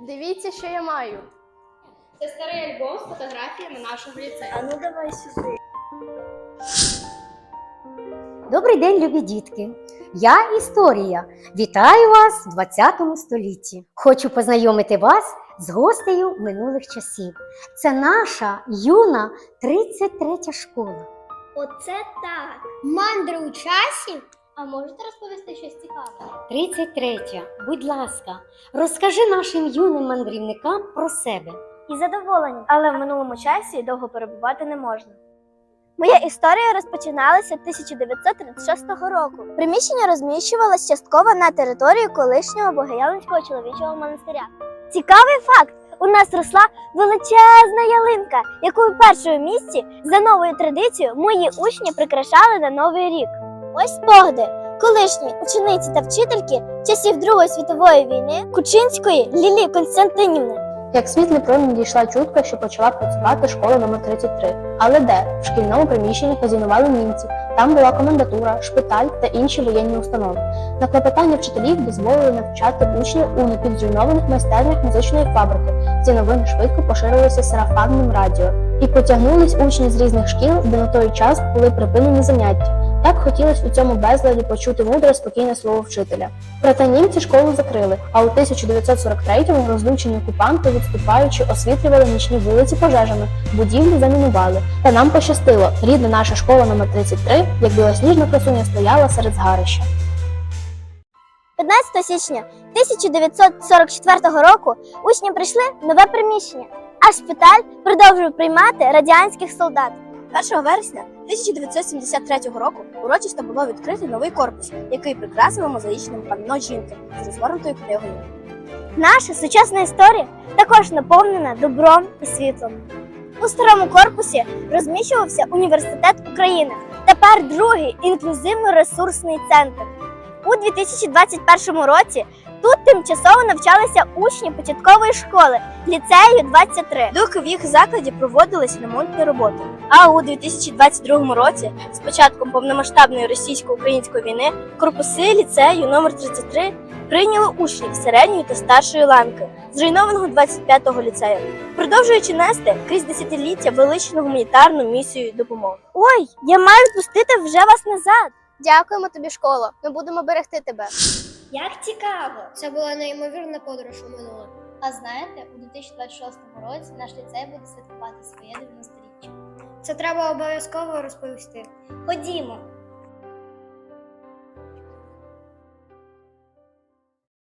Дивіться, що я маю. Це старий альбом з фотографіями нашого ліцею. А ну давай сюди. Добрий день, любі дітки! Я Історія. Вітаю вас в 20 столітті. Хочу познайомити вас з гостею минулих часів. Це наша юна 33 школа. Оце так. Мандри у часі? А можете розповісти щось цікаве? 33. Будь ласка, розкажи нашим юним мандрівникам про себе. І задоволені, але в минулому часі довго перебувати не можна. Моя історія розпочиналася 1936 року. Приміщення розміщувалось частково на території колишнього Богоявленського чоловічого монастиря. Цікавий факт: у нас росла величезна ялинка, яку в першому місці за новою традицією мої учні прикрашали на новий рік. Ось спогади колишньої учениці та вчительки часів Другої світової війни Кучинської Лілії Константинівни. Як світлий промінь дійшла чутка, що почала працювати школа номер 33. Але де? В шкільному приміщенні хазінували німці. Там була комендатура, шпиталь та інші воєнні установи. На клопотання вчителів дозволили навчати учнів у напівзруйнованих майстернях музичної фабрики. Ці новини швидко поширилися сарафанним радіо. І потягнулись учні з різних шкіл, де на той час були припинені заняття. Так хотілося у цьому безладі почути мудре, спокійне слово вчителя. Проте німці школу закрили, а у 1943-му розлучені окупанти, відступаючи, освітлювали нічні вулиці пожежами, будівлі замінували. Та нам пощастило, рідна наша школа номер 33, як білосніжна красуня стояла серед згарища. 15 січня 1944 року учні прийшли в нове приміщення, а шпиталь продовжив приймати радянських солдат. 1 вересня 1973 року урочисто було відкрито новий корпус, який прикрасило мозаїчним панно жінки з розгорнутою книгою. Наша сучасна історія також наповнена добром і світлом. У старому корпусі розміщувався університет України, тепер другий інклюзивно-ресурсний центр. У 2021 році тут тимчасово навчалися учні початкової школи ліцею 23. Доки в їх закладі проводились ремонтні роботи. А у 2022 році, з початком повномасштабної російсько-української війни, корпуси ліцею номер 33 прийняли учнів середньої та старшої ланки зруйнованого 25-го ліцею, продовжуючи нести крізь десятиліття величну гуманітарну місію допомоги. Ой, я маю відпустити вже вас назад. Дякуємо тобі, школа. Ми будемо берегти тебе. Як цікаво! Це була неймовірна подорож у минуле. А знаєте, у 2026 році наш ліцей буде святкувати своє 90-річчя. Це треба обов'язково розповісти. Ходімо,